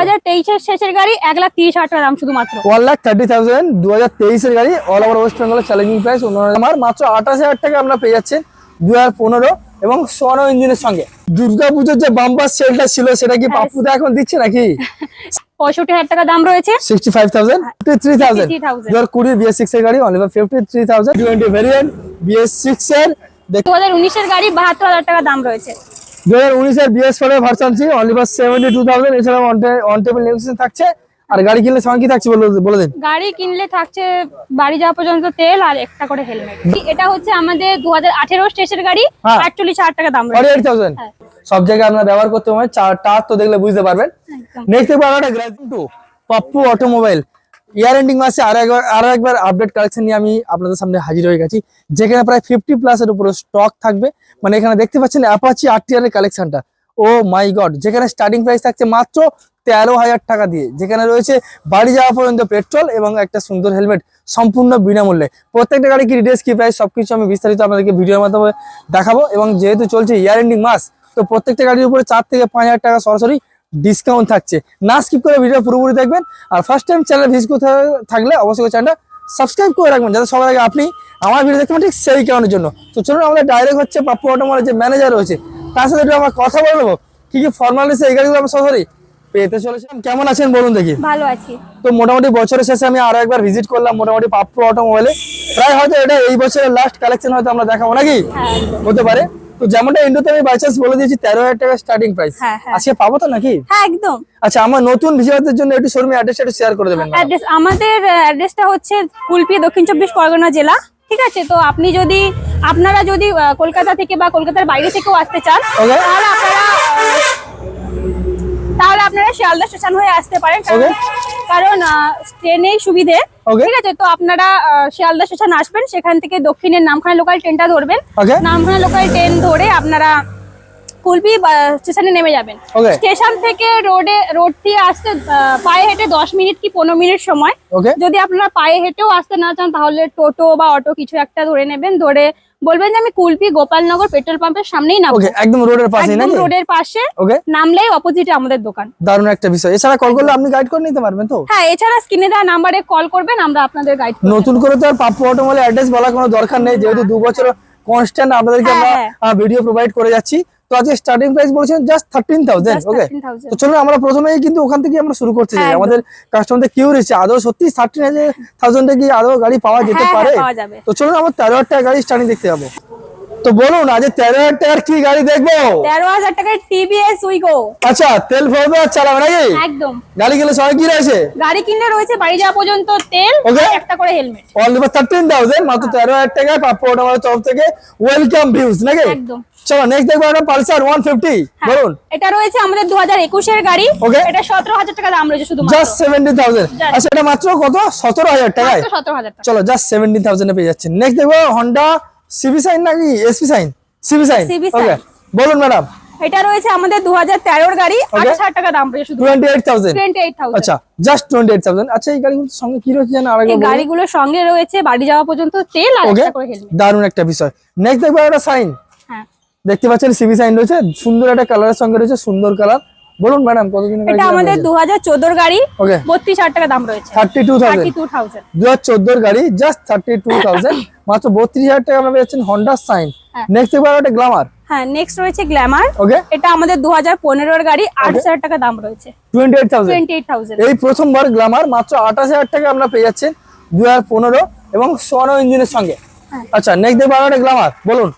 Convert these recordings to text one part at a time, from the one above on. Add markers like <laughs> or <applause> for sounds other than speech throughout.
হাজার তেইশের শেষের গাড়ি এক লাখ তিরিশ হাজার টাকা দাম শুধুমাত্র। ওয়ান লাখ থার্টি থাউজেন্ড দু হাজার তেইশের গাড়ি অল ওভার ওয়েস্ট বেঙ্গলের চ্যালেঞ্জিং প্রাইস আমার মাত্র আঠাশ হাজার টাকা আমরা পেয়ে যাচ্ছেন দু হাজার পনেরো এবং সোয়ানো ইঞ্জিনের সঙ্গে। দুর্গা পুজোর যে বাম্পার সেলটা ছিল সেটা কি পাপ্পুদা এখন দিচ্ছে নাকি? পঁয়ষট্টি হাজার টাকা দাম রয়েছে। Sixty five thousand three thousand দু হাজার কুড়ি বিএস সিক্স এর গাড়ি only fifty three thousand twenty variant BS six এর দু হাজার উনিশের গাড়ি বাহাত্তর হাজার টাকা দাম রয়েছে। দু হাজার উনিশের বিএস ফোর এর ভার্সন ছিল only four seventy two thousand এছাড়াও অন টেবিল নেগোসিয়েশন থাকছে। আর গাড়ি কিনলে সঙ্গে কি থাকছে বলে দিন। গাড়ি কিনলে থাকছে বাড়ি যাওয়া পর্যন্ত তেল আর একটা করে হেলমেট এটা হচ্ছে আমাদের দু হাজার আঠেরো গাড়ি হ্যাঁ। আটচল্লিশ হাজার টাকা দাম এইট থাউজেন্ড হ্যাঁ। সব জায়গায় আপনার ব্যবহার করতে তো দেখলে বুঝতে পারবেন। একদম। নেক্সট দেখব আমরা একটা গ্রাজুয়েট টু পাপ্পু অটোমোবাইল ইয়ার এন্ডিং মাসে আরও একবার আরও একবার আপডেট কালেকশন নিয়ে আমি আপনাদের সামনে হাজির হয়ে গেছি। যেখানে প্রায় ফিফটি প্লাসের উপরে স্টক থাকবে। মানে এখানে দেখতে পাচ্ছেন অ্যাপাচি আরটিআর এর কালেকশনটা ও মাই গড যেখানে স্টার্টিং প্রাইস থাকছে মাত্র তেরো হাজার টাকা দিয়ে, যেখানে রয়েছে বাড়ি যাওয়া পর্যন্ত পেট্রোল এবং একটা সুন্দর হেলমেট সম্পূর্ণ বিনামূল্যে। প্রত্যেকটা গাড়ি কি ডিটেলস কি প্রাইস সবকিছু আমি বিস্তারিত আপনাদেরকে ভিডিওর মাধ্যমে দেখাবো এবং যেহেতু চলছে ইয়ার এন্ডিং মাস, তো প্রত্যেকটা গাড়ির উপরে চার থেকে পাঁচ হাজার টাকা সরাসরি ডিসকাউন্ট থাকছে। না স্কিপ করে ভিডিও পুরোপুরি দেখবেন। আর ফার্স্ট টাইম চ্যানেল ভিজিট করতে থাকলে অবশ্যই চ্যানেলটা সাবস্ক্রাইব করে রাখবেন যাতে সবার আগে আপনি আমার ভিডিও দেখতে ঠিক সেই কারণের জন্য। তো চলুন আমাদের ডাইরেক্ট হচ্ছে পাপ্পু অটোমোবাইলের যে ম্যানেজার রয়েছে তার সাথে একটু আমরা কথা বলে নেব। কি কি ফর্মালিটি এই গাড়িগুলো আমরা সরাসরি পেতে চলেছিলাম? কেমন আছেন বলুন দেখি। ভালো আছি। তো মোটামুটি বছরের শেষে আমি আরও একবার ভিজিট করলাম মোটামুটি পাপ্পু অটোমোবাইলে প্রায় হয়তো এটা এই বছরের লাস্ট কালেকশন হয়তো আমরা দেখাবো নাকি? হ্যাঁ। হতে পারে। তো যেমনটা ইন্ডোতে আমি বাই চান্স বলে দিয়েছি তেরো হাজার টাকা স্টার্টিং প্রাইস হ্যাঁ, হ্যাঁ। আজকে পাবো তো নাকি হ্যাঁ একদম আচ্ছা আমার নতুন ভিজিটারদের জন্য একটু শোরুমে অ্যাড্রেসটা একটু শেয়ার করে দেবেন অ্যাড্রেস আমাদের অ্যাড্রেসটা হচ্ছে কুলপি দক্ষিণ চব্বিশ পরগনা জেলা ঠিক আছে তো আপনি যদি আপনারা যদি কলকাতা থেকে বা কলকাতার বাইরে থেকেও আসতে চান. তাহলে আপনারা তাহলে আপনারা শিয়ালদা স্টেশন হয়ে আসতে পারেন কারণ. ট্রেনেই সুবিধে. ঠিক আছে তো আপনারা শিয়ালদা স্টেশন আসবেন সেখান থেকে দক্ষিণের নামখানা লোকাল ট্রেনটা ধরবেন. নামখানা লোকাল ট্রেন ধরে আপনারা কুলপি স্টেশনে নেমে যাবেন। স্টেশন থেকে রোডে রোড দিয়ে আসতে পায়ে হেঁটে দশ মিনিট কি পনেরো মিনিট সময়। যদি আপনারা পায়ে হেঁটেও আসতে না চান তাহলে টোটো বা অটো কিছু একটা ধরে নেবেন। ধরে বলবেন যে আমি কুলপি গোপালনগর পেট্রোল পাম্পের সামনেই নামবো। একদম রোডের পাশে একদম রোডের পাশে। নামলেই অপোজিটে আমাদের দোকান। দারুণ একটা বিষয়। এছাড়া কল করলে আপনি গাইড করে নিতে পারবেন তো? হ্যাঁ এছাড়া স্ক্রিনে দেওয়া নাম্বারে কল করবেন আমরা আপনাদের গাইড নতুন করে তো আর পাপ্পু অটোমোবাইল অ্যাড্রেস বলা কোনো দরকার নেই যেহেতু দু বছর কনস্ট্যান্ট আপনাদেরকে হ্যাঁ, আমরা ভিডিও প্রোভাইড করে যাচ্ছি। তো আজকে স্টার্টিং প্রাইস বলেছেন জাস্ট থার্টিন থাউজেন্ড ওকে 13,000 তো চলুন আমরা প্রথমেই কিন্তু ওখান থেকে আমরা শুরু করতে চাই। আমাদের কাস্টমারদের কিউ রয়েছে। আদৌ সত্যি থার্টিন থাউজেন্ডে কি আদৌ গাড়ি পাওয়া যেতে হ্যাঁ, পারে? হ্যাঁ, পাওয়া তো চলুন আমরা তেরো হাজার টাকা গাড়ি স্টার্টিং দেখতে যাব। তো বলুন আজ তেরো হাজার টাকার কি গাড়ি দেখব? তেরো হাজার টাকার টিভিএস উইগো আচ্ছা তেল ভরবে আর চালাবে নাকি? একদম। গাড়ি গেলে সবাই কি রয়েছে? গাড়ি কিনলে রয়েছে বাড়ি যাওয়া পর্যন্ত তেল একটা করে helmet all over thirteen thousand মাত্র তেরো হাজার টাকায় পাপ্পু অটোমোবাইল তরফ থেকে ওয়েলকাম ভিউজ নাকি? একদম। চলো নেক্সট দেখব একটা পালসার ওয়ান ফিফটি হ্যাঁ। বলুন। এটা রয়েছে আমাদের দু হাজার একুশের গাড়ি. এটা সতেরো হাজার টাকা দাম রয়েছে শুধু জাস্ট সেভেন্টি থাউজেন্ড. আচ্ছা এটা মাত্র কত? সতেরো হাজার টাকায়। সতেরো হাজার টাকা। চলো জাস্ট সেভেন্টিন থাউজেন্ডে পেয়ে যাচ্ছেন নেক্সট দেখব হন্ডা সিবি সাইন নাকি SP shine? CB shine? Okay বলুন ম্যাডাম। এটা রয়েছে আমাদের দু হাজার তেরোর গাড়ি আঠাশ হাজার টাকা দাম রয়েছে শুধু। Twenty eight thousand twenty eight thousand আচ্ছা জাস্ট টোয়েন্টি এইট থাউজেন্ড আচ্ছা এই গাড়িগুলোর সঙ্গে কি রয়েছে জানো এই আরেকবার বলুন। গাড়িগুলোর সঙ্গে রয়েছে বাড়ি যাওয়া পর্যন্ত তেল আর একটা করে হেলমেট দারুণ একটা বিষয়। নেক্সট দেখব একটা সাইন। হ্যাঁ। দেখতে পাচ্ছেন সিবি সাইন রয়েছে। সুন্দর একটা কালারের সঙ্গে রয়েছে সুন্দর কালার বলুন ম্যাডাম কতদিনের গাড়ি এটা আমাদের দু হাজার চোদ্দোর গাড়ি ওকে বত্রিশ হাজার টাকা দাম রয়েছে। Thirty two thousand thirty two thousand দু হাজার চোদ্দোর গাড়ি জাস্ট থার্টি টু থাউজেন্ড মাত্র বত্রিশ হাজার টাকা আমরা পেয়েছেন সাইন হ্যাঁ। নেক্সট দেখব একটা গ্লামার হ্যাঁ নেক্সট রয়েছে গ্ল্যামার ওকে এটা আমাদের দু হাজার পনেরোর গাড়ি আট হাজার টাকা দাম রয়েছে। Twenty eight thousand twenty eight thousand এই প্রথমবার গ্লামার মাত্র আঠাশ হাজার টাকা আমরা পেয়ে যাচ্ছেন দু হাজার পনেরো এবং সোয়ানো ইঞ্জিনের সঙ্গে। হ্যাঁ। আচ্ছা নেক্সট দেখব একটা গ্লামার বলুন।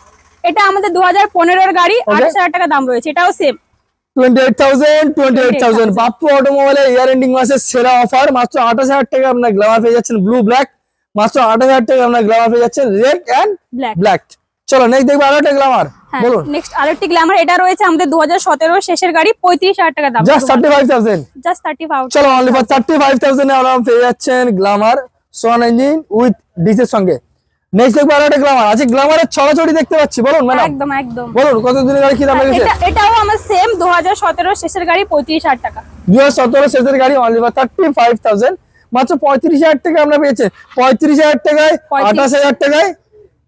এটা আমাদের দু হাজার পনেরোর গাড়ি আট হাজার টাকা দাম রয়েছে এটাও same twenty eight thousand twenty eight thousand 28,000 Bappu অটোমোবাইলের year ending মাসের সেরা অফার মাত্র আঠাশ হাজার টাকা আপনার গ্লামার পেয়ে যাচ্ছেন ব্লু ব্ল্যাক মাত্র আঠাশ হাজার টাকা আপনার গ্লামার পেয়ে যাচ্ছেন রেড অ্যান্ড ব্ল্যাক চলো নেক্সট দেখব আরও একটা গ্লামার হ্যাঁ বলুন। নেক্সট আরেকটি গ্ল্যামার এটা রয়েছে আমাদের দু হাজার সতেরো শেষের গাড়ি পঁয়ত্রিশ হাজার টাকা দাম। Just thirty five thousand just thirty five চলো only for thirty five thousand আমরা পেয়ে যাচ্ছেন গ্লামার সোয়ান ইঞ্জিন উইথ ডিসের সঙ্গে। নেক্সট দেখব আরও একটা গ্লামার আছে গ্লামারের ছড়াছড়ি দেখতে পাচ্ছি বলুন ম্যাডাম একদম একদম। বলুন কত দিনের গাড়ি কি দাম লেগেছে এটা এটাও আমার সেম দু হাজার সতেরো শেষের গাড়ি পঁয়ত্রিশ হাজার টাকা। দু হাজার সতেরো শেষের গাড়ি only for thirty five thousand মাত্র পঁয়ত্রিশ হাজার টাকা আমরা পেয়েছি। পঁয়ত্রিশ হাজার টাকায় 35 আঠাশ হাজার টাকায়।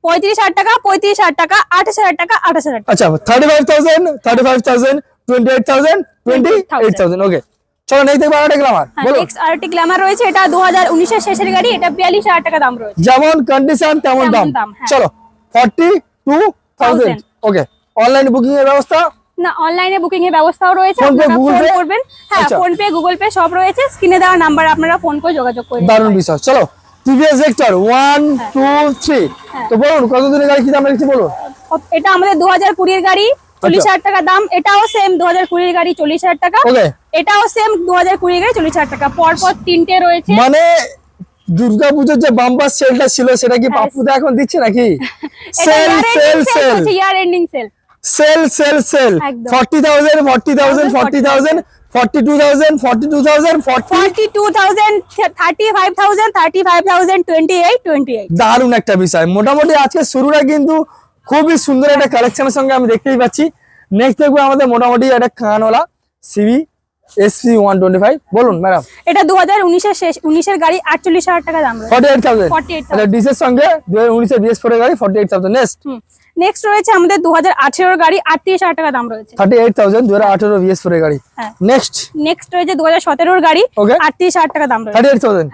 পঁয়ত্রিশ হাজার টাকা পঁয়ত্রিশ হাজার টাকা আঠাশ হাজার টাকা আঠাশ হাজার টাকা। আচ্ছা thirty five thousand thirty five thousand twenty eight thousand twenty eight thousand okay চলো নেক্সট দেখব আরেকটা গ্লামার নেক্সট আরেকটি গ্ল্যামার রয়েছে এটা দু হাজার উনিশের শেষের গাড়ি এটা বিয়াল্লিশ হাজার টাকা দাম রয়েছে। যেমন কন্ডিশন তেমন দাম। হ্যাঁ। চলো forty two thousand okay online booking এর ব্যবস্থা? না অনলাইনে বুকিং এর ব্যবস্থাও রয়েছে আপনারা গুগল ফোন পে? করবেন। হ্যাঁ। ফোন পে গুগল পে সব রয়েছে স্ক্রিনে দেওয়া নাম্বার আপনারা ফোন করে যোগাযোগ করে নিতে দারুণ বিষয়। চলো TVS Victor one two three হ্যাঁ। তো বলুন কত দিনের গাড়ি কি দাম রেখেছি বলুন? এটা আমাদের দু হাজার কুড়ির গাড়ি চল্লিশ আচ্ছা। হাজার টাকা দাম এটাও সেম দু হাজার কুড়ির গাড়ি চল্লিশ হাজার টাকা। এটাও সেম দু হাজার কুড়ির গাড়ি চল্লিশ হাজার টাকা। পর পর তিনটে রয়েছে। মানে দুর্গাপুজোর যে বাম্পার সেলটা ছিল সেটা কি হ্যাঁ। এখন দিচ্ছে নাকি? Sale sale sale year ending sale sale sale sale দারুণ একটা বিষয়। মোটামুটি আজকে শুরুটা কিন্তু খুবই সুন্দর একটা কালেকশনের সঙ্গে আমি দেখতেই পাচ্ছি। নেক্সট দেখব আমাদের মোটামুটি একটা কানওয়ালা সিবি এসপি বলুন ম্যাডাম এটা দু হাজার উনিশের শেষ উনিশের গাড়ি আটচল্লিশ হাজার টাকা দাম রয়েছে। ফর্টি এইট থাউজেন্ড 48,000 আচ্ছা ডিসের সঙ্গে গাড়ি নেক্সট নেক্সট রয়েছে আমাদের গাড়ি আটত্রিশ হাজার টাকা দাম রয়েছে। ফোর গাড়ি। হ্যাঁ। নেক্সট নেক্সট রয়েছে গাড়ি Okay. আটত্রিশ হাজার টাকা দাম রয়েছে।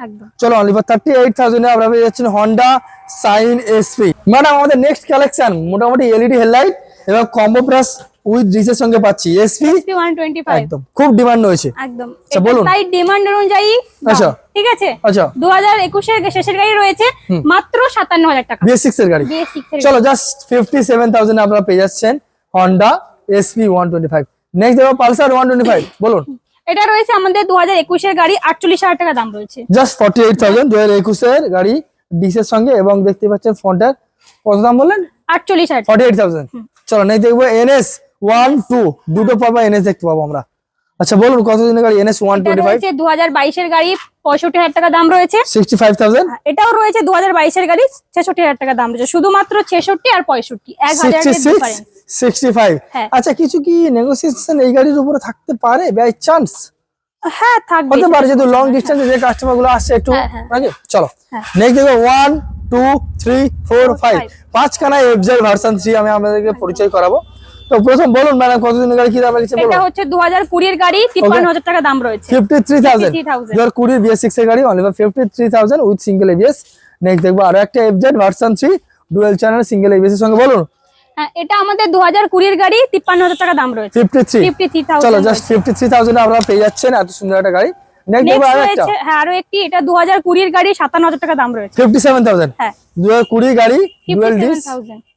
একদম। চলো অনলি ফর পেয়ে যাচ্ছেন সাইন এসপি ম্যাডাম আমাদের নেক্সট কালেকশন মোটামুটি এলইডি হেডলাইট এবং কম্বো প্লাস উইথ ডিসের সঙ্গে পাচ্ছি। এসপি একদম। খুব ডিমান্ড রয়েছে। একদম। আচ্ছা, বলুন। তাই ডিমান্ড অনুযায়ী আচ্ছা। ঠিক আছে? আচ্ছা। শেষের গাড়ি রয়েছে মাত্র সাতান্ন হাজার টাকা। বিএস সিক্স এর গাড়ি। এর চলো জাস্ট আপনারা পেয়ে যাচ্ছেন। Honda SP one twenty five next দেবো পালসার ওয়ান টোয়েন্টি ফাইভ বলুন। এটা রয়েছে আমাদের দু হাজার একুশের গাড়ি আটচল্লিশ হাজার টাকা দাম রয়েছে। জাস্ট ফর্টি এইট থাউজেন্ড দু হাজার একুশের গাড়ি ডিসের সঙ্গে এবং দেখতে পাচ্ছেন ফ্রন্টের কত দাম বললেন? আটচল্লিশ হাজার ফর্টি এইট থাউজেন্ড চলো নেক্সট দেখব এনএস ওয়ান টু দুটো পাবো এনএস দেখতে পাবো আমরা। আচ্ছা বলুন কত দিনের গাড়ি এনএস ওয়ান টোয়েন্টি ফাইভ দু হাজার বাইশের গাড়ি পঁয়ষট্টি হাজার টাকা দাম রয়েছে। সিক্সটি ফাইভ থাউজেন্ড এটাও রয়েছে দু হাজার বাইশের গাড়ি ছেষট্টি হাজার টাকা দাম রয়েছে। শুধুমাত্র ছেষট্টি আর পঁয়ষট্টি এক হাজার সিক্সটি সিক্সটি ফাইভ হ্যাঁ। আচ্ছা কিছু কি নেগোসিয়েশন এই গাড়ির উপরে থাকতে পারে বাই চান্স হ্যাঁ থাকবে। হতে পারে যেহেতু লং ডিস্টেন্সে যে কাস্টমারগুলো আসছে একটু হ্যাঁ, হ্যাঁ। নাকি? চলো। হ্যাঁ। নেক্সট দেখো one two three four five. পাঁচখানা এফজেড ভার্সন থ্রি আমি আপনাদেরকে পরিচয় করাবো। তো প্রথম বলুন ম্যাডাম কতদিনের গাড়ি কি দাম এটা হচ্ছে টাকা দাম রয়েছে। 53,000 এর গাড়ি only with single ABS next দেখব আরও একটা FZ version dual channel single ABS এর সঙ্গে বলুন। হ্যাঁ এটা আমাদের গাড়ি তিপ্পান্ন হাজার টাকা দাম রয়েছে। চলো জাস্ট আপনারা পেয়ে যাচ্ছেন এত সুন্দর একটা গাড়ি। হ্যাঁ আরও একটি এটা দু হাজার কুড়ির গাড়ি সাতান্ন হাজার টাকা দাম রয়েছে। ফিফটি সেভেন থাউজেন্ড হ্যাঁ। দু হাজার কুড়ি গাড়ি ডুয়েল ডিস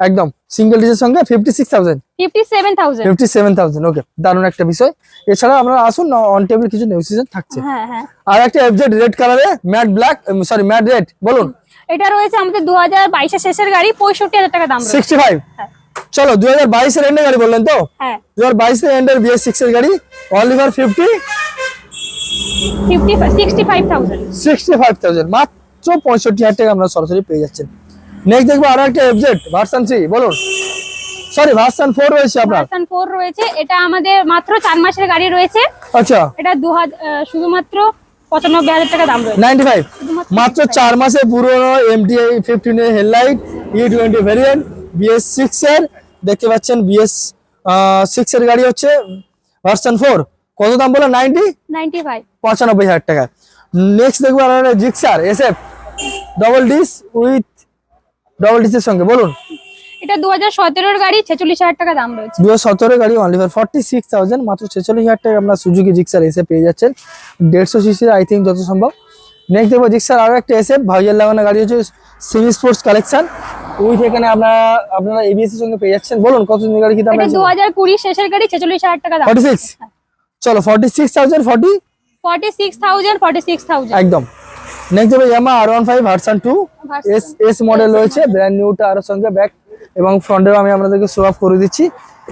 একদম সিঙ্গেল ডিসের সঙ্গে fifty six thousand fifty seven thousand fifty seven thousand okay দারুণ একটা বিষয়। এছাড়া আপনারা আসুন অন টেবিল কিছু নেগোসিয়েশন থাকছে। হ্যাঁ হ্যাঁ। আর একটা এফজেড রেড কালারে matte black sorry matte red বলুন। এটা রয়েছে আমাদের দু হাজার বাইশের শেষের গাড়ি পঁয়ষট্টি হাজার টাকা দাম রয়েছে। সিক্সটি ফাইভ হ্যাঁ। চলো দু হাজার বাইশের এন্ডের গাড়ি বললেন তো? দু হাজার বাইশের এন্ডের বিএস সিক্স এর গাড়ি only for fifty fifty sixty five thousand sixty five thousand মাত্র পঁয়ষট্টি হাজার টাকা আপনারা সরাসরি পেয়ে যাচ্ছেন। নেক্সট দেখব আরও একটা এফজেড ভার্সন থ্রি বলুন। সরি ভার্সন ফোর রয়েছে আপনার। ভার্সন রয়েছে এটা আমাদের মাত্র চার মাসের গাড়ি রয়েছে। আচ্ছা। এটা দু হাজার শুধুমাত্র পঁচানব্বই হাজার টাকা দাম রয়েছে। নাইনটি ফাইভ শুধুমাত্র মাত্র চার মাসে পুরনো এমটিআই ফিফটিন এর headlight E twenty variant BS six এর দেখতে পাচ্ছেন বিএস সিক্স এর গাড়ি হচ্ছে ভার্সন ফোর কত দাম বলো নাইনটি নাইনটি ফাইভ পঁচানব্বই হাজার টাকা। নেক্সট দেখব আর Gixxer SF double disc with double ডিসের সঙ্গে বলুন। এটা দু হাজার সতেরোর গাড়ি ছেচল্লিশ হাজার টাকা দাম রয়েছে। দু হাজার সতেরো গাড়ি only for forty six thousand মাত্র ছেচল্লিশ হাজার টাকা আপনার সুজুকি জিক্সার এসে পেয়ে যাচ্ছেন। দেড়শো সিসির আই থিঙ্ক যত সম্ভব। নেক্সট দেখব জিক্সার আরও একটা এসে ভাইয়ের লাগানো গাড়ি হচ্ছে সিমি স্পোর্টস কালেকশন উইথ এখানে আপনারা আপনারা এবিএস এর সঙ্গে পেয়ে যাচ্ছেন। বলুন কত দিনের গাড়ি কি দাম দু হাজার কুড়ি শেষের গাড়ি ছেচল্লিশ হাজার টাকা দাম। ফর্টি সিক্স চলো ফর্টি সিক্স থাউজেন্ড ফর্টি একদম। Next Yamaha version S S model রয়েছে ব্র্যান্ড নিউটা আরও সঙ্গে ব্যাক এবং ফ্রন্টেও আমি আপনাদেরকে শো অফ করে দিচ্ছি।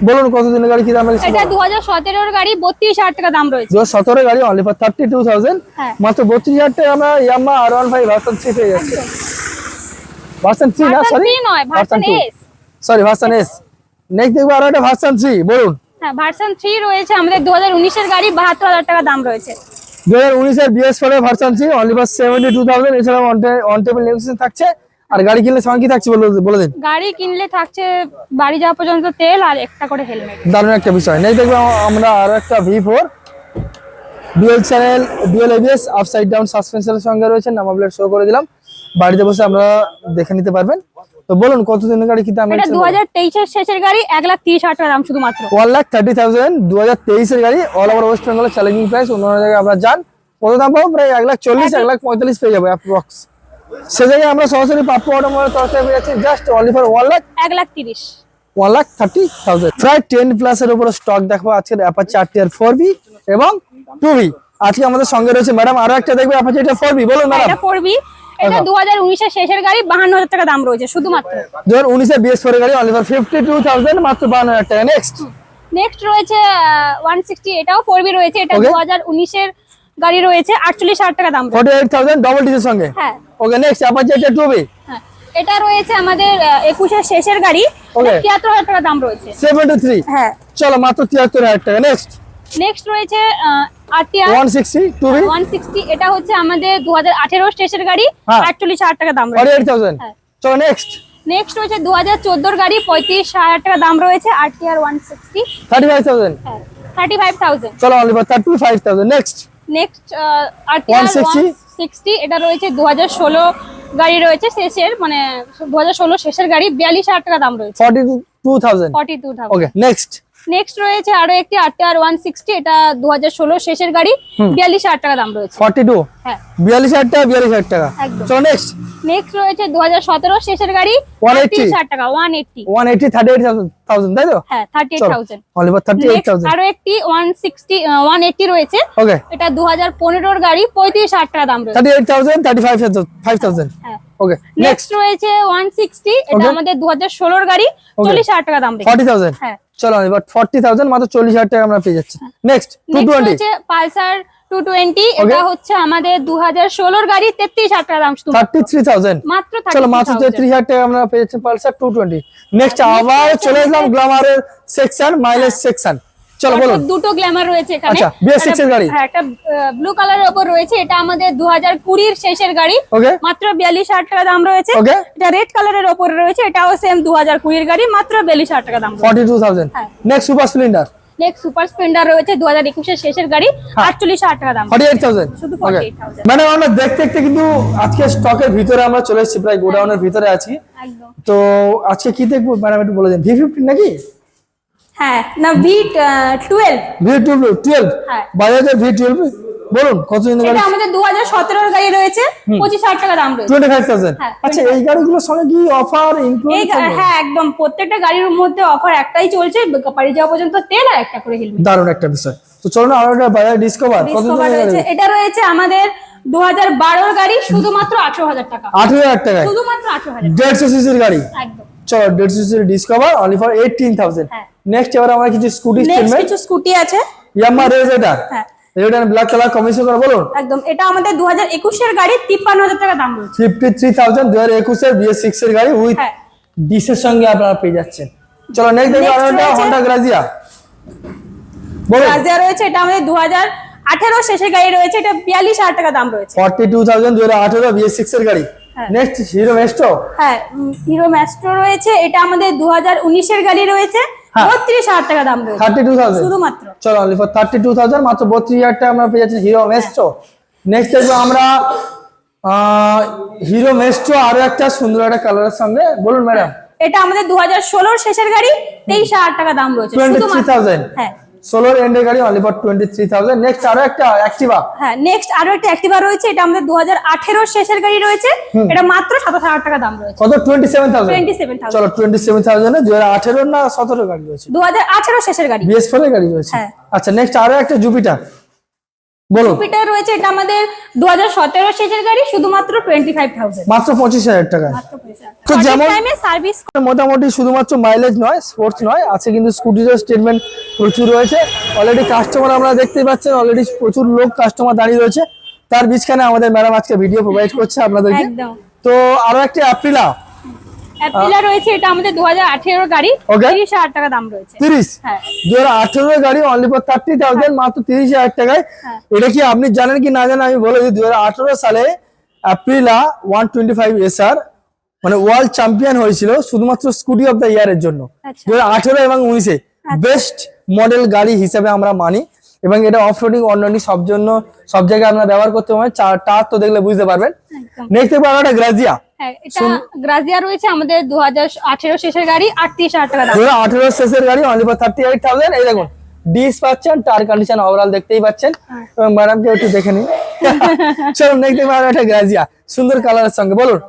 বলুন কত দিনের গাড়ি কি দাম রয়েছে এটা দু হাজার সতেরোর গাড়ি বত্রিশ হাজার টাকা দাম রয়েছে। দু হাজার সতেরো গাড়ি only for thirty two thousand হ্যাঁ। মাত্র বত্রিশ হাজার টাকা আমরা Yamaha R one five version three পেয়ে যাচ্ছি। ভার্সন থ্রি না? ভার্সন সরি নয় version S sorry version S next দেখব আরও একটা ভার্সন থ্রি বলুন। হ্যাঁ ভার্সন থ্রি রয়েছে আমাদের দু হাজার উনিশের গাড়ি বাহাত্তর হাজার টাকা দাম রয়েছে। দু হাজার উনিশের BS four version three only for seventy two thousand এছাড়াও অন টেবিল নেগোসিয়েশন থাকছে। আর গাড়ি কিনলে সঙ্গে কি থাকছে বলে বলে দিন? গাড়ি কিনলে থাকছে বাড়ি যাওয়া পর্যন্ত তেল আর একটা করে হেলমেট দারুণ একটা বিষয়। দেখব আমরা আরও একটা V four dual channel dual ABS upside down সঙ্গে রয়েছে শো করে দিলাম। বাড়িতে বসে আপনারা দেখে নিতে পারবেন। তো বলুন কত দিনের গাড়ি কি দাম এটা দু হাজার তেইশের শেষের গাড়ি এক লাখ তিরিশ হাজার টাকা দাম শুধুমাত্র। লাখ থার্টি থাউজেন্ড দু তেইশের গাড়ি অল ওভার ওয়েস্ট বেঙ্গলের চ্যালেঞ্জিং প্রাইস অন্য জায়গায় আমরা যান। কত দাম পাবো? প্রায় লাখ চল্লিশ এক লাখ পঁয়তাল্লিশ পেয়ে যাব অ্যাপ্রক্স সে জায়গায় আমরা সরাসরি পাপ্পু অটোমোবাইলের তরফ থেকে পেয়ে যাচ্ছি just only for one lakh এক লাখ তিরিশ। ওয়ান লাখ থার্টি থাউজেন্ড প্রায় টেন প্লাসের উপরে স্টক দেখব আজকের অ্যাপাচি আর বি এবং টু বি আজকে আমাদের সঙ্গে রয়েছে ম্যাডাম আরও একটা দেখবে অ্যাপাচি এটা ফোর বি বলুন ম্যাডাম এটা পড়বি এটা শেষের গাড়ি বাহান্ন হাজার টাকা দাম রয়েছে শুধুমাত্র। দু হাজার উনিশে বিএস গাড়ি only for fifty two thousand মাত্র বান্ন হাজার টাকা। নেক্সট নেক্সট রয়েছে ওয়ান সিক্সটি এটাও পড়বি রয়েছে এটা Okay. দু হাজার উনিশের গাড়ি রয়েছে আটচল্লিশ হাজার টাকা দাম রয়েছে। ফর্টি এইট থাউজেন্ড ডবল ডিজের সঙ্গে। হ্যাঁ। ওকে নেক্সট অ্যাপাচি এটা টু বি হ্যাঁ এটা রয়েছে আমাদের একুশের শেষের গাড়ি Okay. তিয়াত্তর হাজার টাকা দাম রয়েছে। সেভেন্টি থ্রি হ্যাঁ। চলো মাত্র তিয়াত্তর হাজার টাকা। নেক্সট নেক্সট রয়েছে RTR one sixty two B এটা হচ্ছে আমাদের দু হাজার আঠেরো গাড়ি হ্যাঁ। আটচল্লিশ হাজার টাকা দাম রয়েছে। এইট থাউজেন্ড হ্যাঁ। চলো নেক্সট নেক্সট দু হাজার চোদ্দোর গাড়ি পঁয়ত্রিশ হাজার টাকা দাম রয়েছে সিক্সটি থার্টি ফাইভ থাউজেন্ড হ্যাঁ থার্টি ফাইভ থাউজেন্ড চলো only for thirty thousand next next RTR 160 sixty এটা রয়েছে দু হাজার ষোলো গাড়ি রয়েছে শেষের মানে দু হাজার ষোলো শেষের গাড়ি বিয়াল্লিশ হাজার টাকা দাম রয়েছে। Forty two thousand forty two thousand okay next next রয়েছে আরও একটি আরটিআর ওয়ান সিক্সটি এটা দু হাজার ষোলো শেষের গাড়ি। বিয়াল্লিশ হাজার টাকা দাম রয়েছে। ফর্টি টু হ্যাঁ। বিয়াল্লিশ হাজার টাকা বিয়াল্লিশ হাজার টাকা। চলো নেক্সট নেক্সট রয়েছে দু হাজার সতেরো শেষের গাড়ি 180 আটত্রিশ হাজার টাকা one eighty one eighty thirty eight thousand তাই তো? হ্যাঁ thirty eight thousand only thirty eight thousand আরও একটি ওয়ান সিক্সটি ওয়ান এইটটি রয়েছে। ওকে এটা দু হাজার পনেরোর গাড়ি পঁয়ত্রিশ হাজার টাকা দাম রয়েছে। Thirty eight thousand thirty five five thousand হ্যাঁ। ওকে নেক্সট নেক্সট রয়েছে ওয়ান সিক্সটি এটা আমাদের দু হাজার ষোলোর গাড়ি চল্লিশ হাজার টাকা দাম রয়েছে। ফর্টি থাউজেন্ড হ্যাঁ। চলো এবার ফর্টি থাউজেন্ড মাত্র চল্লিশ হাজার টাকা আমরা পেয়ে যাচ্ছি। নেক্সট টোয়েন্টি রয়েছে পালসার টু টোয়েন্টি এটা হচ্ছে আমাদের দু হাজার ষোলোর গাড়ি তেত্রিশ হাজার টাকা দাম শুধু। থার্টি থ্রি থাউজেন্ড মাত্র চলো মাত্র 33,000 হাজার টাকা আমরা পেয়ে যাচ্ছি পালসার টু টোয়েন্টি নেক্সট আবার চলে এলাম গ্লামারের সেকশন মাইলেজ সেকশন চলো বলুন। দুটো গ্ল্যামার রয়েছে এখানে। আচ্ছা, BS6 এর গাড়ি। হ্যাঁ একটা ব্লু কালারের ওপর রয়েছে। এটা আমাদের দু হাজার কুড়ির শেষের গাড়ি। মাত্র বিয়াল্লিশ হাজার টাকা দাম রয়েছে। এটা রেড কালারের ওপরে রয়েছে। এটাও সেম দু হাজার কুড়ির গাড়ি। মাত্র বিয়াল্লিশ হাজার টাকা দাম রয়েছে। ফর্টি টু থাউজেন্ড হ্যাঁ। Next super Splendor next super Splendor রয়েছে দু হাজার একুশের শেষের গাড়ি। আটচল্লিশ হাজার টাকা দাম। ফর্টি এইট থাউজেন্ড শুধু ওকে 48,000 ম্যাডাম আমরা দেখতে দেখতে কিন্তু আজকে স্টকের ভিতরে আমরা চলে এসেছি প্রায় গোডাউনের ভিতরে আছি। তো আজকে কি দেখব? ম্যাডাম একটু বলে দিন। ভি ফিফটিন নাকি? হ্যাঁ না V twelve V twelve twelve V twelve বলুন কত দিনের গাড়ি? আমাদের দু হাজার গাড়ি রয়েছে পঁচিশ হাজার টাকা দাম রয়েছে। টোয়েন্টি ফাইভ থাউজেন্ড হ্যাঁ, আচ্ছা এই গাড়িগুলোর সঙ্গে কি অফার ইনক্লুড হ্যাঁ একদম। প্রত্যেকটা গাড়ির মধ্যে অফার একটাই চলছে বাড়ি যাওয়া পর্যন্ত তেল আর একটা করে হেলমেট দারুণ একটা বিষয়। তো চলুন আমরা একটা বাজাজ ডিসকভার কত রয়েছে। এটা রয়েছে আমাদের দু হাজার বারোর গাড়ি শুধুমাত্র আঠারো হাজার টাকা। আঠেরো হাজার টাকায়? শুধুমাত্র আঠারো হাজার দেড়শো সিসির গাড়ি? একদম। চলো দেড়শো সিসির Discover only for eighteen thousand হ্যাঁ। নেক্সট এবার আমরা কিছু স্কুটি নেক্সট কিছু স্কুটি আছে। ইয়ামা রেজ এটা। হ্যাঁ। Red and black colour commission করে বলুন। একদম। এটা আমাদের দু হাজার একুশের গাড়ি তিপ্পান্ন হাজার টাকা দাম রয়েছে ফিফটি থ্রি থাউজেন্ড দু হাজার একুশের বিএস সিক্স এর গাড়ি উইথ ডিসের সঙ্গে আপনারা পেয়ে যাচ্ছেন। চলো নেক্সট Next আরেকটা হন্ডা গ্রাজিয়া বলুন। রাজিয়া রয়েছে। এটা আমাদের দু হাজার আঠেরো শেষের গাড়ি রয়েছে। এটা বিয়াল্লিশ হাজার টাকা দাম রয়েছে। ফর্টি টু থাউজেন্ড দু হাজার আঠেরো বিএস সিক্স এর গাড়ি। নেক্সট হিরো মেস্টো হ্যাঁ হিরো ম্যাস্ট্রো রয়েছে। এটা আমাদের দু হাজার উনিশের গাড়ি রয়েছে। বত্রিশ হাজার টাকা দাম রয়েছে। Thirty two thousand. শুধুমাত্র। চলো only for thirty two thousand মাত্র বত্রিশ হাজার টাকা আমরা পেয়ে যাচ্ছি হিরো মেস্ট্রো নেক্সট দেখব আমরা হিরো মেস্ট্রো আরও একটা সুন্দর একটা কালারের সঙ্গে। বলুন ম্যাডাম। এটা আমাদের দু হাজার ষোলোর শেষের গাড়ি তেইশ হাজার টাকা দাম রয়েছে। শুধুমাত্র। থাউজেন্ড হ্যাঁ। ষোলোর এন্ডের গাড়ি only for twenty three thousand next আরও একটা অ্যাক্টিভা হ্যাঁ নেক্সট আরও একটা অ্যাক্টিভা রয়েছে। এটা আমাদের দু হাজার আঠেরোর শেষের গাড়ি রয়েছে। এটা মাত্র সাতাশ হাজার টাকা দাম রয়েছে। কত? Twenty seven thousand twenty seven thousand চলো টোয়েন্টি সেভেন থাউজেন্ড দু হাজার আঠেরো না সতেরো গাড়ি রয়েছে? দু হাজার আঠেরো শেষের গাড়ি। বিএস ফোর গাড়ি রয়েছে। হ্যাঁ। আচ্ছা নেক্সট আরও একটা জুপিটার জুপিটার রয়েছে এটা আমাদের দু হাজার সতেরো শেষের গাড়ি শুধুমাত্র টোয়েন্টি ফাইভ থাউজেন্ড মাত্র পঁচিশ হাজার টাকা। তো যেমন- টাইমে সার্ভিস মোটামুটি শুধুমাত্র মাইলেজ নয় স্পোর্টস নয় আছে কিন্তু স্কুটিরও স্টেটমেন্ট প্রচুর রয়েছে। অলরেডি কাস্টমার আমরা দেখতেই পাচ্ছেন অলরেডি প্রচুর লোক কাস্টমার দাঁড়িয়ে রয়েছে। তার বিচখানে আমাদের ম্যাডাম আজকে ভিডিও প্রোভাইড করছে আপনাদেরকে। তো আরও একটি অ্যাপ্রিলা অ্যাপিলা রয়েছে এটা আমাদের দু হাজার আঠেরো গাড়ি Okay. তিরিশ হাজার টাকা দাম রয়েছে। তিরিশ? হ্যাঁ। দু হাজার আঠেরো গাড়ি অনলি ফর থার্টি থাউজেন্ড মাত্র তিরিশ হাজার টাকায়। হ্যাঁ। এটা কি আপনি জানেন কি না জানেন আমি বলে দিই দু হাজার আঠেরো সালে Aprilia one twenty five SR মানে ওয়ার্ল্ড চ্যাম্পিয়ন হয়েছিল শুধুমাত্র স্কুটি অফ দ্য ইয়ারের জন্য। আচ্ছা। দু হাজার আঠেরো এবং উনিশে বেস্ট মডেল গাড়ি হিসেবে আমরা মানি। এবং এটা অফ রোডিং অন রোডিং সব জন্য সব জায়গায় আপনারা ব্যবহার করতে পারবেন। টায়ার তো দেখলে বুঝতে পারবেন। নেক্সট দেখব আমরা গ্রাজিয়া এটা গ্রাজিয়া রয়েছে আমাদের দু হাজার আঠেরো শেষের গাড়ি আটত্রিশ হাজার টাকা দাম। শেষের গাড়ি অনলি ফর এই দেখুন ডিস পাচ্ছেন টায়ার কন্ডিশন ওভারঅল দেখতেই পাচ্ছেন। হ্যাঁ। এবং ম্যাডামকে একটু দেখে নিন। <laughs> চলুন দেখব আমরা একটা গ্রাজিয়া সুন্দর কালারের সঙ্গে বলুন।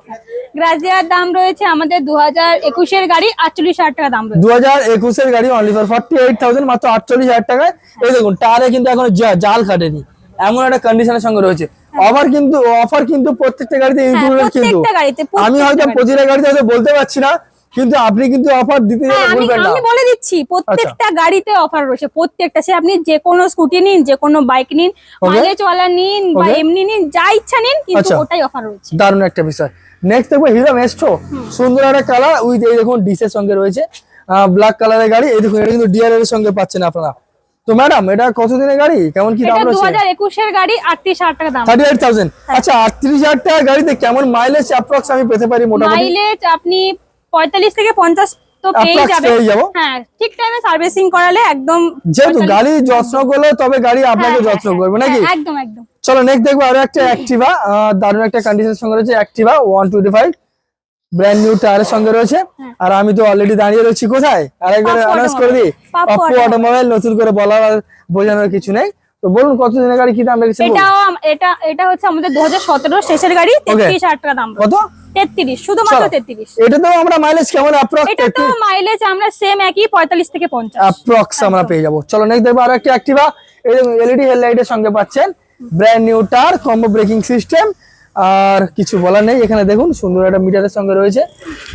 গ্রাজিয়ার দাম রয়েছে আমাদের দু হাজার একুশের গাড়ি আটচল্লিশ হাজার টাকা দাম দু হাজার একুশের গাড়ি only for forty eight thousand মাত্র আটচল্লিশ হাজার টাকায়। এই দেখুন টায়ারে কিন্তু এখনও জাল কাটেনি। এমন একটা কন্ডিশনের সঙ্গে রয়েছে। অফার কিন্তু অফার কিন্তু প্রত্যেকটা গাড়িতে ইনক্লুডেড কিন্তু। হ্যাঁ, গাড়িতে, আমি হয়তো প্রতিটা গাড়িতে হয়তো বলতে পারছি না কিন্তু আপনি কিন্তু অফার দিতে হ্যাঁ, আমি ভুলবেন না। আমি বলে দিচ্ছি প্রত্যেকটা আচ্ছা। গাড়িতে অফার রয়েছে। প্রত্যেকটা সে আপনি যে কোনো স্কুটি নিন যে কোনো বাইক নিন মাইলেজ ওয়ালা নিন বা এমনি নিন যা ইচ্ছা নিন কিন্তু আচ্ছা। ওটাই অফার রয়েছে। দারুণ একটা বিষয়। নেক্সট দেখব হিরো মেস্ট্রো সুন্দর একটা কালার উইথ এই দেখুন ডিসের সঙ্গে রয়েছে। ব্ল্যাক কালারের গাড়ি। এই দেখুন এটা কিন্তু ডিআর এর সঙ্গে পাচ্ছেন আপনারা। তো ম্যাডাম এটা কত দিনের গাড়ি? কেমন কি দাম রয়েছে? হাজার একুশের গাড়ি আটত্রিশ হাজার টাকা দাম। থার্টি এইট থাউজেন্ড আচ্ছা আটত্রিশ হাজার টাকা গাড়িতে কেমন মাইলেজ অ্যাপ্রক্স আমি পেতে পারি মোটামুটি? মাইলেজ আপনি পঁয়তাল্লিশ থেকে পঞ্চাশ তো পেয়ে যাব। হ্যাঁ ঠিক টাইমে সার্ভিসিং করালে একদম যেহেতু 45 গাড়ি যত্ন করলে তবে গাড়ি আপনাকে হ্যাঁ, যত্ন হ্যাঁ, করবে নাকি? হ্যাঁ, একদম একদম। চলো নেক্সট দেখব আরও একটা অ্যাক্টিভা দারুণ একটা কন্ডিশনের সঙ্গে রয়েছে Activa one twenty five brand new টায়ারের সঙ্গে রয়েছে। আর আমি তো অলরেডি দাঁড়িয়ে রয়েছি কোথায়? আরেকবার পাপ্পু অ্যানাউন্স করে দিই। পাপ্পু অটোমোবাইল নতুন করে বলার আর বোঝানোর কিছু নেই। তো বলুন কত দিনের গাড়ি কি দাম রেখেছে বলুন। এটাও আম- এটা এটা হচ্ছে আমাদের দু হাজার সতেরো শেষের গাড়ি তেত্রিশ হাজার টাকা দাম। কত? তেত্রিশ শুধুমাত্র। তেত্রিশ। এটা তো আমরা মাইলেজ কেমন অ্যাপ্রক্স এটা তো মাইলেজ আমরা সেম একই পঁয়তাল্লিশ থেকে পঞ্চাশ। অ্যাপ্রক্স আমরা পেয়ে যাব। চলো নেক্সট দেখব আরও একটা অ্যাক্টিভা এই এলইডি হেডলাইটের সঙ্গে পাচ্ছেন। Brand new tyre combo braking system আর কিছু বলার নেই এখানে দেখুন সুন্দর একটা মিটারের সঙ্গে রয়েছে।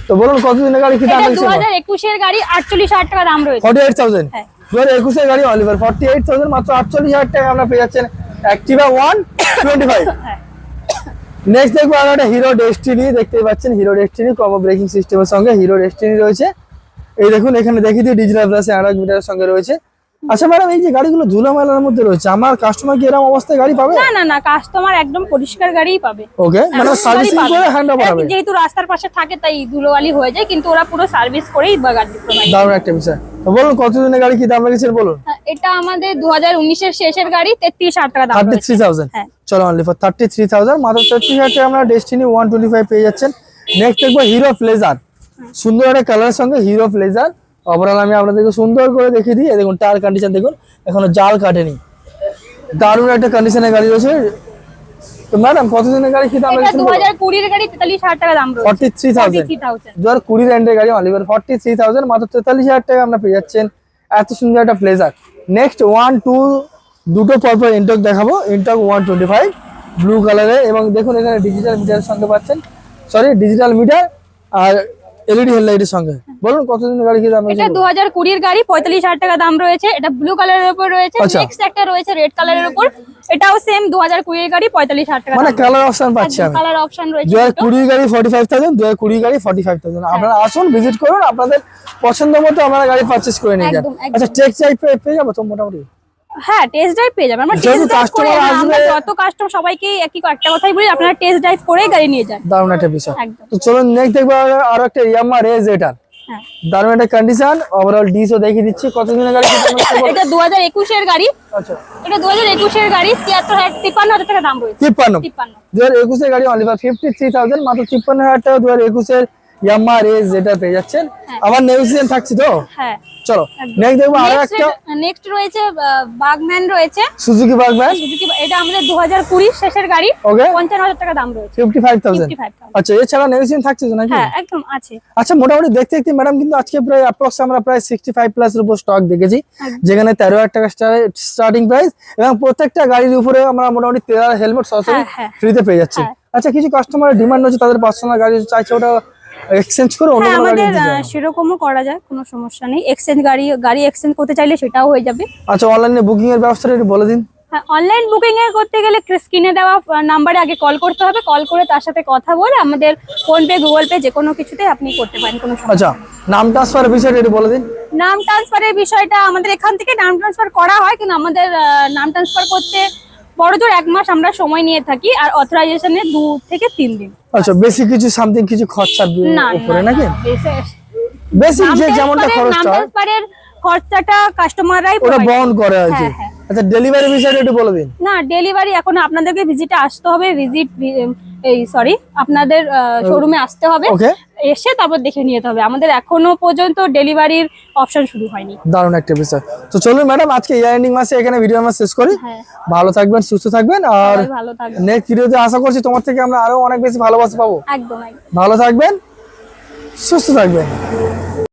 তো বলুন কত দিনের গাড়ি কি দাম রেখেছে হাজার একুশের গাড়ি আটচল্লিশ হাজার টাকা দাম রয়েছে। ফর্টি এইট থাউজেন্ড হ্যাঁ। দু হাজার একুশের গাড়ি অলিভার ফর্টি এইট থাউজেন্ড মাত্র আটচল্লিশ হাজার টাকা আমরা পেয়ে যাচ্ছেন অ্যাক্টিভা ওয়ান টোয়েন্টি ফাইভ হ্যাঁ। নেক্সট দেখব আমরা একটা হিরো ডেস্টিনি দেখতেই পাচ্ছেন হিরো ডেস্টিনি কম্বো ব্রেকিং সিস্টেমের সঙ্গে হিরো ডেস্টিনি রয়েছে। এই দেখুন এখানে দেখি দিই ডিজিটাল প্লাস অ্যান্ড্রয়েড মিটারের সঙ্গে রয়েছে। আচ্ছা ম্যাডাম এই যে গাড়িগুলো ধুলামেলার মধ্যে রয়েছে আমার কাস্টমার কি এরকম অবস্থায় গাড়ি পাবে? না না না কাস্টমার একদম পরিষ্কার গাড়িই পাবে। ওকে মানে সার্ভিসিং করে হ্যান্ড ওভার হবে। যেহেতু রাস্তার পাশে থাকে তাই ধুলোবালি হয়ে যায় কিন্তু ওরা পুরো সার্ভিস করেই গাড়ি প্রোভাইড দারুণ একটা বিষয়। তো বলুন কত দিনের গাড়ি কি দাম রেখেছেন বলুন? এটা আমাদের দু হাজার উনিশের শেষের গাড়ি তেত্রিশ হাজার টাকা দাম থার্টি রয়েছে থ্রি থাউজেন্ড হ্যাঁ। চলো only for thirty three thousand মাত্র তেত্রিশ হাজার আমরা ডেস্টিনি ওয়ান টোয়েন্টি ফাইভ পেয়ে যাচ্ছেন। নেক্সট দেখব হিরো ফ্লেজার সুন্দর একটা কালারের সঙ্গে হিরো ফ্লেজার ওভারঅল আমি আপনাদেরকে সুন্দর করে দেখিয়ে দিই। দেখুন টায়ার কন্ডিশন দেখুন এখনও জাল কাটেনি। দারুণ একটা কন্ডিশনের গাড়ি রয়েছে। তো ম্যাডাম কতদিনের গাড়ি কি দাম দু হাজার কুড়ির গাড়ি তেতাল্লিশ হাজার টাকা দাম রয়েছে। ফর্টি থ্রি থাউজেন্ড থ্রি দু হাজার কুড়ি র্যান্ডের গাড়ি অলিভার থ্রি থাউজেন্ড মাত্র তেতাল্লিশ হাজার টাকা আমরা পেয়ে যাচ্ছেন। এত সুন্দর একটা ফ্লেজার নেক্সট ওয়ান টু দুটো পরপর ইনটক দেখাবো। Ntorq one twenty five blue কালারে এবং দেখুন এখানে ডিজিটাল মিটারের সঙ্গে পাচ্ছেন। সরি ডিজিটাল মিটার আর এলইডি হেডলাইটের সঙ্গে। বলুন কতদিনের গাড়ি কি দাম এটা রয়েছে দু হাজার কুড়ির গাড়ি পঁয়তাল্লিশ হাজার টাকা দাম রয়েছে। এটা ব্লু কালারের উপর রয়েছে আচ্ছা। নেক্সট একটা রয়েছে রেড কালারের উপর। এটাও সেম দু হাজার কুড়ির গাড়ি পঁয়তাল্লিশ হাজার টাকা মানে কালার অপশন পাচ্ছি আমি। কালার অপশন রয়েছে দু হাজার কুড়ির গাড়ি ফর্টি ফাইভ থাউজেন্ড দু হাজার কুড়ি গাড়ি ফর্টি ফাইভ থাউজেন্ড আপনারা আসুন ভিজিট করুন আপনাদের পছন্দ মতো আপনারা গাড়ি পারচেস করে নিয়ে যান। আচ্ছা টেক চাই পেয়ে যাব তো মোটামুটি? হ্যাঁ টেস্ট ড্রাইভ পেয়ে যাবেন। আমরা টেস্ট ড্রাইভ করে হ্যাঁ, আমরা যত কাস্টমার সবাইকে একই একটা কথাই বলি আপনারা টেস্ট ড্রাইভ করেই গাড়ি নিয়ে যান। দারুণ একটা বিষয়। তো চলুন নেক্সট দেখব আরও একটা ইয়ামা রেজ হ্যাঁ। দারুণ একটা কন্ডিশন ওভারঅল ডিসও দেখিয়ে দিচ্ছি কতদিনের গাড়ি কি দাম হচ্ছে বলুন? এটা দু হাজার একুশের গাড়ি। আচ্ছা। এটা দু হাজার একুশের গাড়ি তিয়াত্তর হাজার তিপ্পান্ন হাজার টাকা দাম রয়েছে। তিপ্পান্ন। তিপ্পান্ন। দু হাজার একুশের গাড়ি অনলি ফিফটি থ্রি থাউজেন্ড মাত্র তিপ্পান্ন হাজার টাকা দু হাজার একুশের ইয়ামা রেজ যেটা পেয়ে যাচ্ছেন। আবার নেগোসিয়েশন থাকছে তো? হ্যাঁ। চলো নেক্সট দেখব আরও একটা। নেক্সট রয়েছে বাগম্যান রয়েছে। সুজুকি বাগম্যান সুজুকি এটা আমাদের দু হাজার কুড়ির শেষের গাড়ি। ওকে পঞ্চান্ন হাজার টাকা দাম রয়েছে। Fifty five thousand fifty five আচ্ছা এছাড়া নেগোসিয়েশন থাকছে নাকি? হ্যাঁ একদম আছে। আচ্ছা মোটামুটি দেখতে দেখতে ম্যাডাম কিন্তু আজকে প্রায় অ্যাপ্রক্স আমরা প্রায় সিক্সটি ফাইভ প্লাস এর উপর স্টক দেখেছি। যেখানে তেরো হাজার টাকা স্টার্টিং প্রাইস এবং প্রত্যেকটা গাড়ির উপরে আমরা মোটামুটি তেরো হেলমেট সরাসরি হ্যাঁ, হ্যাঁ। ফ্রিতে পেয়ে যাচ্ছি। হ্যাঁ। আচ্ছা কিছু কাস্টমারের ডিমান্ড হচ্ছে তাদের পার্সোনাল গাড়ি চাইছে ওটা এক্সচেঞ্জ করে অন্য হ্যাঁ কোনো গাড়ি আমাদের নিতে চায়। সেরকমও করা যায় কোনো সমস্যা নেই। এক্সচেঞ্জ গাড়ি গাড়ি এক্সচেঞ্জ করতে চাইলে সেটাও হয়ে যাবে। আচ্ছা অনলাইনে বুকিং এর ব্যবস্থাটা একটু বলে দিন। হ্যাঁ অনলাইন বুকিং এর করতে গেলে স্ক্রিনে দেওয়া নাম্বারে আগে কল করতে হবে। কল করে তার সাথে কথা বলে আমাদের ফোন পে গুগল পে যে কোনো কিছুতে আপনি করতে পারেন কোনো সমস্যা আচ্ছা নাম ট্রান্সফারের বিষয়টা একটু বলে দিন। নাম ট্রান্সফারের বিষয়টা আমাদের এখান থেকে নাম ট্রান্সফার করা হয় কিন্তু আমাদের নাম ট্রান্সফার করতে বড় জোর এক মাস আমরা সময় নিয়ে থাকি আর অথরাইজেশনে দু থেকে তিন দিন। আচ্ছা বেশি কিছু সামথিং কিছু খরচা উপরে নাকি? বেশি- যেমনটা খরচ খরচটা। হয় খরচাটা কাস্টমাররাই বহন করে আর কি। হ্যাঁ হ্যাঁ। আচ্ছা ডেলিভারি বিষয়টা একটু বলে দিন। না ডেলিভারি এখন আপনাদেরকে ভিজিটে আসতে হবে ভিজিট এই সরি আপনাদের শোরুমে আসতে হবে। এসে তারপর দেখে নিয়ে যেতে হবে। আমাদের এখনও পর্যন্ত ডেলিভারির অপশন শুরু হয়নি। দারুণ একটা বিষয়। তো চলুন ম্যাডাম আজকে ইয়ার এন্ডিং মাসে এখানে ভিডিও আমরা শেষ করি। হ্যাঁ। ভালো থাকবেন সুস্থ থাকবেন। আর নেক্সট ভিডিওতে আশা করছি তোমার থেকে আমরা আরও অনেক বেশি ভালোবাসা পাবো। একদম। ভালো থাকবেন সুস্থ থাকবেন।